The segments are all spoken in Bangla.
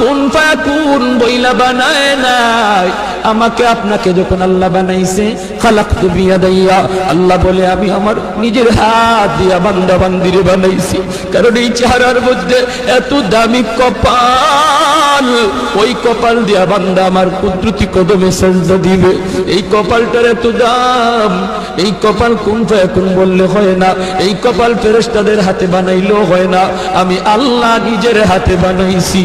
কোন ফায়াকুন বইলা বানায় নাই? আমাকে আপনাকে যখন আল্লাহ বানাইছে, খালাকতু বিয়াদাইয়া, আল্লাহ বলে, আমি আমার নিজের হাত দিয়া বান্দা বান্দিরে বানাইছি। কারণ এই চেহারার মধ্যে এত দামি কপাল। ওই কপাল দিয়া বান্দা আমার কুদরতি কদমে সেজদা দিবে। এই কপালটার এত দাম। এই কপাল কোন কোন বললে হয় না। এই কপাল ফেরেশতাদের হাতে বানাইলেও হয় না। আমি আল্লাহ নিজের হাতে বানাইছি।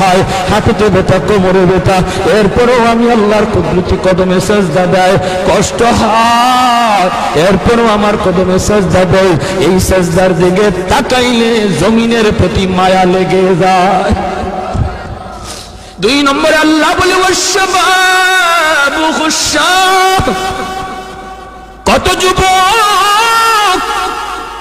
হয় হাঁটুতে ব্যথা কোমরে ব্যথা এরপরেও আমি আল্লাহর কুদরতি কদমে সেজদা দেয়, কষ্ট হয়। এরপরেও আমার কদমে সেজদা দেয়, এই সেজদার দিকে তাকাইলে জমিনের প্রতি মায়া লেগে যায়। দুই নম্বরে আল্লাহ বলে কত যুবক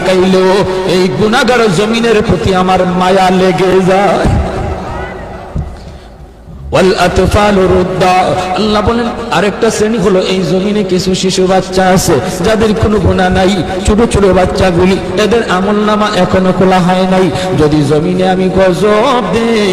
তাকাইলো এই গুনাগার জমিনের প্রতি আমার মায়া লেগে যায়। আরেকটা শ্রেণি হলো, এই জমিনে কিছু শিশু বাচ্চা আছে, যাদের কোনো গুনাহ নাই। ছোট ছোট বাচ্চাগুলি, এদের আমল নামা এখনও খোলা হয় নাই। যদি জমিনে আমি গজব দেই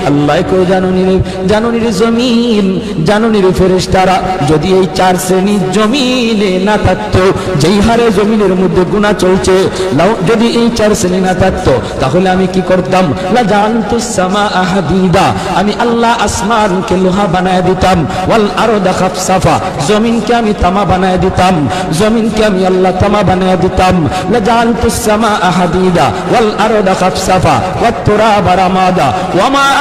আল্লাহ কেউ জমিন যদি এই চার শ্রেণি জমিনে না যেই হারে জমিনের মধ্যে গুণা চলছে যদি এই চার শ্রেণি না তাহলে আমি কি করতাম? লা সামা আমি আল্লাহ আসমানকে লোহা বানায় দিতাম, ওয়াল আরদা খাফসাফা, জমিনকে আমি তামা বানায় দিতাম, জমিনকে আমি আল্লাহ তামা বানায় দিতাম। লা জানতু সামা আহাদিদা ওয়াল আরদা খাফসাফা, ওয়াত তুরাবা রামাদা ওয়ামা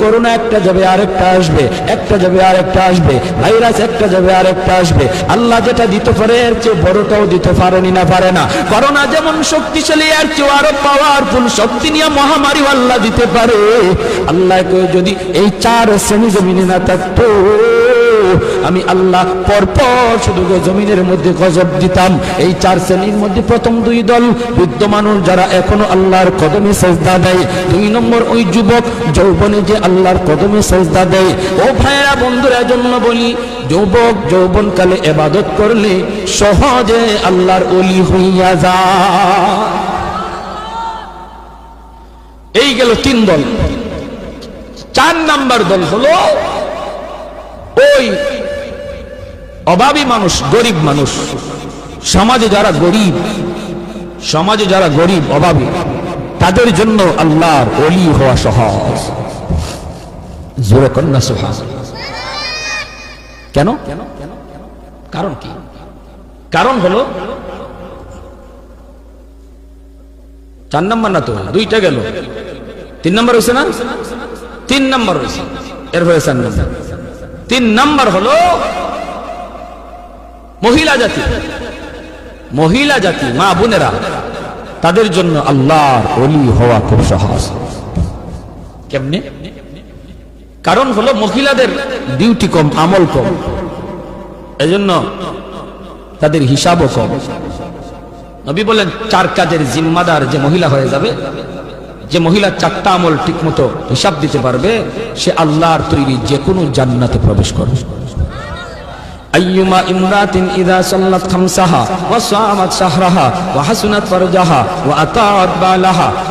করোনা একটা যাবে, আরেকটা আসবে, একটা যাবে, আরেকটা আসবে, ভাইরাস একটা যাবে, আরেকটা আসবে। আল্লাহ যেটা দিতে পারে, এর চেয়ে বড়টাও দিতে পারেনি না, পারে না। করোনা যেমন শক্তিশালী আর চেয়ে আরও পাওয়ারফুল শক্তি নিয়ে মহামারী আল্লাহ দিতে পারে। আল্লাহ যদি এই চার শ্রেণি জমিনে না থাকতো আমি আল্লাহ পরপর শুধু জমিনের মধ্যে গজব দিতাম। এই চার শ্রেণির মধ্যে প্রথম দুই দল বৃদ্ধ মানুষ যারা এখনও আল্লাহর কদমে সেজদা দেয়। দুই নম্বর ওই যুবক যৌবনে যে আল্লাহর কদমে সেজদা দেয়। ও ভাইয়েরা, বন্ধুরা, জন্য বলি, যুবক যৌবনকালে এবাদত করলে সহজে আল্লাহর অলি হইয়া যা এই গেল তিন দল। চার নাম্বার দল হলো ওই অভাবী মানুষ, গরিব মানুষ। সমাজে যারা গরিব, সমাজে যারা গরিব, অভাবী, তাদের জন্য আল্লাহর অলি হওয়া সহজ। জোরে কন্যা সুহাস কেন? কারণ কি? কারণ হলো, চার নম্বর না তো? দুইটা গেল। তিন নম্বর হয়েছে না? তিন নম্বর হয়েছে। এর হয়ে নম্বর। তিন নম্বর হলো মহিলা জাতি মহিলা জাতি, মা বোনেরা, তাদের জন্য আল্লাহর অলি হওয়া খুব সহজ। কেমনে? কারণ হলো মহিলাদের ডিউটি কম, আমল কম। এজন্য তাদের হিসাবও কম। নবী বলেন, চার কাজের জিম্মাদার যে মহিলা হয়ে যাবে, যে মহিলা চারটা আমল ঠিক মতো হিসাব দিতে পারবে, সে আল্লাহর তৈরি যে কোনো জান্নাতে প্রবেশ করবে। আইয়ুমা ইমরাতিন ইদা সাল্লাত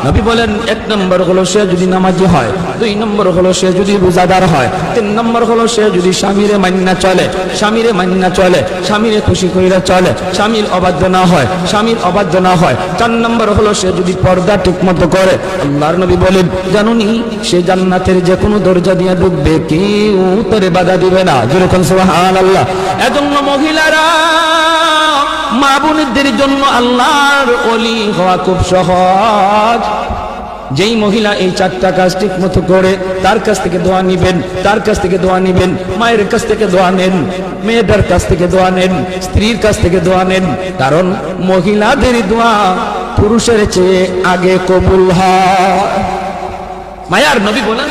নবী বলেন, এক নম্বর হলো সে যদি নামাজি হয়, দুই নম্বর হলো সে যদি রোজাদার হয়, তিন নম্বর হলো সে যদি স্বামীরে চলে স্বামীরে চলে, স্বামীরে খুশি কইরা চলে, স্বামীর অবাধ্য না হয়, স্বামীর অবাধ্য না হয়। চার নম্বর হলো সে যদি পর্দা ঠিকমতো করে, আল্লাহর নবী বলেন, জানুনি, সে জান্নাতের যে কোনো দরজা দিয়ে ঢুকবে কেউ তোরে বাধা দিবে না। যেরকম সুবহানাল্লাহ। আল্লাহ এজন্য মহিলারা মা বোনদের জন্য আল্লাহর অলি হওয়া খুব সহজ। যেই মহিলা এই চারটা কাজ ঠিক মতো করে, তার কাছ থেকে দোয়া নিবেন, তার কাছ থেকে দোয়া নিবেন, মায়ের কাছ থেকে দোয়া নেন মেয়েটার কাছ থেকে দোয়া নেন, স্ত্রীর কাছ থেকে দোয়া নেন, কারণ মহিলাদের দোয়া পুরুষের চেয়ে আগে কবুল হয়। মায়ার নবী বলেন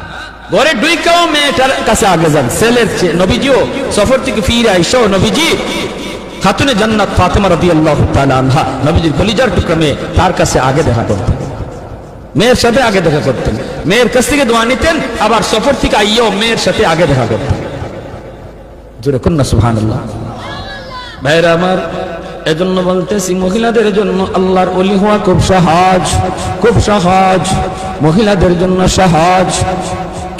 ঘরে ডুইকাও মেয়েটার কাছে আগে যান। ছেলের নবীজিও সফর থেকে ফিরে আইসো নবীজি। খাতুনে জান্নাত ফাতেমা রাদিয়াল্লাহু আল্লাহ নবীজির কলিজার মেয়ে তার কাছে আগে দেখা করতেন। মেয়ের সাথে আগে দেখা করতেন। মেয়ের কাছ থেকে দোয়া নিতেন, আবার সফর থেকে আইয়াও মেয়ের সাথে আগে দেখা করতেন। জোরে কন্যা সুবহানাল্লাহ। ভাইরা আমার, এজন্য বলতেছি মহিলাদের জন্য আল্লাহর অলি হওয়া খুব সহজ খুব সহজ। মহিলাদের জন্য সহজ।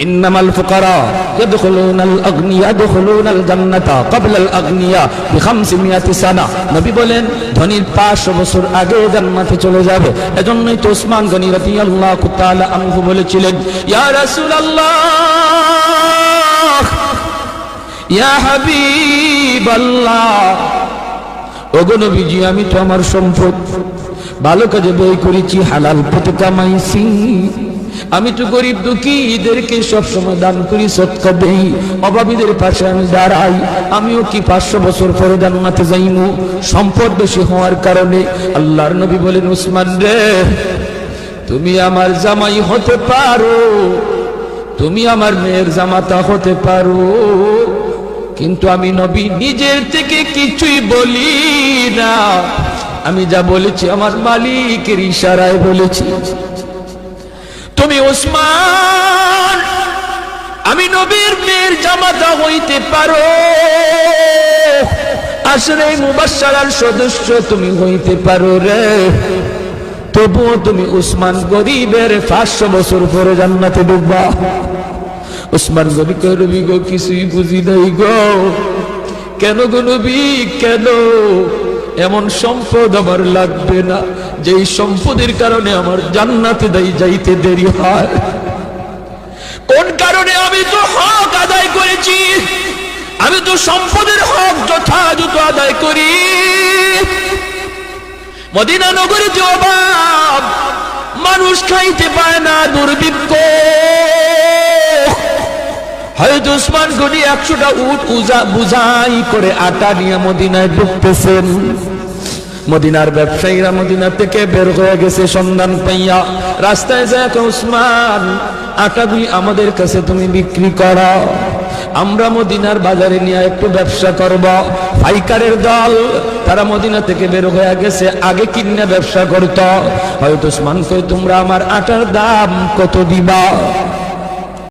إنما الفقراء يدخلون الأغنياء يدخلون الجنة قبل الأغنياء بخمسمائة سنة নবী বলেন ধনীর পাঁচশো বছর আগে জান্নাতে চলে যাবে এজন্যই তো ওসমান গনি রাদিয়াল্লাহু তাআলা আনহু বলেছিলেন ইয়া রাসূলুল্লাহ ইয়া হাবিবাল্লাহ ওগো নবীজি আমি তো আমার সম্পদ ভালো কাজে ব্যয় করেছি হালাল পথে কামাইছি আমি তো গরিব দুঃখী এদেরকে সবসময় দান করি, সৎকা দেই। অভাবীদের পাশে আমি দাঁড়াই। আমিও কি পাঁচশো বছর পরে জান্নাতে যাইমু? সম্পদ বেশি হওয়ার কারণে আল্লাহর নবী বলেন উসমান রে, তুমি আমার জামাই হতে পারো। তুমি আমার মেয়ের জামাতা হতে পারো। কিন্তু আমি নবী নিজের থেকে কিছুই বলি না। আমি যা বলেছি, আমার মালিকের ইশারায় বলেছি। ওসমান, আমি নবীর মেয়ের জামাতা হইতে পারো। আসলে মুবাসার সদস্য তুমি হইতে পারো রে। তবুও তুমি উসমান গরিবের পাঁচশো বছর পরে জান্নাতে ডুববা। উসমান গরি করবি গো, কিছুই বুঝি নাই গো। কেন গো নবী, কেন এমন সম্পদ আমার লাগবে না, যেই সম্পদের কারণে আমার জান্নাতে দাই যাইতে দেরি হয়। কোন কারণে আমি তো হক আদায় করেছি? আমি তো সম্পদের হক যথাযথ আদায় করি। মদিনা নগরে যে অভাব, মানুষ খাইতে পায় না দুর্ভিক্ষ। হয়তো উসমান গনি একশোটা উট উজা বুঝাই করে আটা নিয়ে মদিনায় ঢুকতেছেন। মদিনার ব্যবসায়ীরা মদিনা থেকে বের হয়ে গেছে সন্ধান পাইয়া। রাস্তায় যায় উসমান, আটাগুলি আমাদের কাছে তুমি বিক্রি করো। আমরা মদিনার বাজারে নিয়ে একটু ব্যবসা করব। পাইকারের দল, তারা মদিনা থেকে বের হয়ে গেছে, আগে কিনে ব্যবসা করত। হয়তো উসমান কই তোমরা আমার আটার দাম কত দিবা?